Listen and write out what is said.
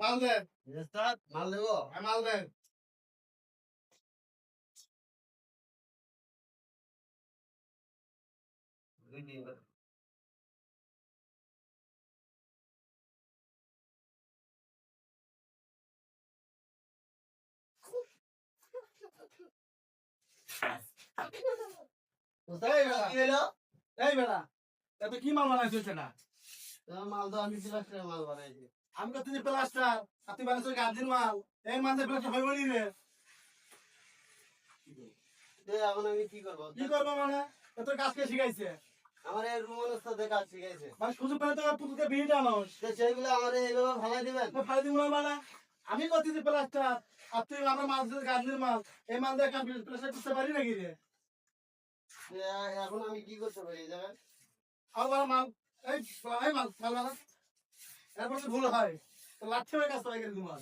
মাল দে মাল দেবো? হ্যাঁ, মাল দে দুই দিন এই বেড়া কি হলো? এই বেড়া এত কি মাল বানাইছিস না? আমি মাল বানাইছি আমি তো প্লাস্টার আর তুই গার্জিন মাল? এই মাল প্লাস্টার হইব নি রে। এখন আমি কি করব? কি করব মানে? এ তোর কাজ শিখাইছে? আমার এই রুমন উস্তাদে কাজ শিখাইছে। মানে সুযোগ পেলে তো পুতুকে বিয়ে জানোস সেইগুলো আমার এইভাবে ফালাই দিবেন? তো ফাইদি মুলা মানে? আমি করতেছি প্লাস্টার আর তুই আমার মাল দিয়ে গার্জিন মাল। এই মাল দিয়ে প্লাস্টার করতে পারি নাকি রে? এখন আমি কি করতে পারি এই জায়গায়? আর মাল এই এই মাল মাল বানা এরপর তো ভুল হয়। তো লাঠি হয়ে করে তোমার?